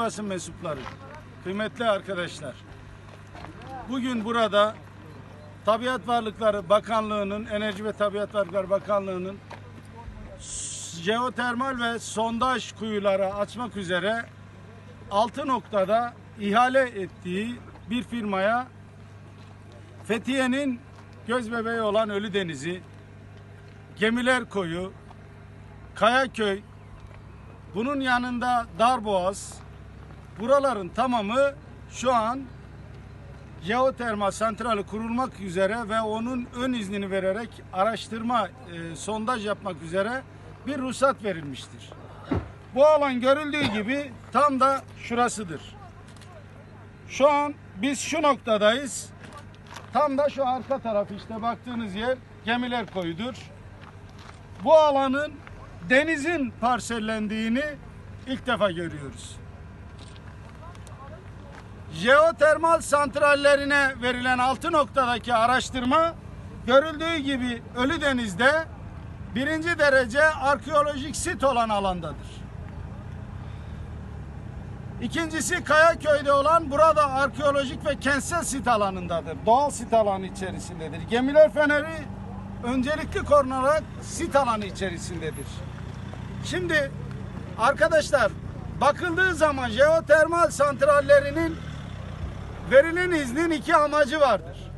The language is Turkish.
basın mensupları, kıymetli arkadaşlar. Bugün burada Tabiat Varlıkları Bakanlığı'nın, Enerji ve Tabiat Varlıkları Bakanlığı'nın jeotermal ve sondaj kuyuları açmak üzere 6 noktada ihale ettiği bir firmaya Fethiye'nin göz bebeği olan Ölüdeniz'i, Gemiler Koyu, Kayaköy, bunun yanında Darboğaz, buraların tamamı şu an jeotermal santrali kurulmak üzere ve onun ön iznini vererek araştırma, e, sondaj yapmak üzere bir ruhsat verilmiştir. Bu alan görüldüğü gibi tam da şurasıdır. Şu an biz şu noktadayız. Tam da şu arka taraf işte baktığınız yer gemiler koyudur. Bu alanın denizin parsellendiğini ilk defa görüyoruz. Jeotermal santrallerine verilen altı noktadaki araştırma görüldüğü gibi Ölüdeniz'de birinci derece arkeolojik sit olan alandadır. İkincisi Kayaköy'de olan burada arkeolojik ve kentsel sit alanındadır. Doğal sit alanı içerisindedir. Gemiler Feneri öncelikli korunarak sit alanı içerisindedir. Şimdi arkadaşlar bakıldığı zaman jeotermal santrallerinin Verilen iznin iki amacı vardır.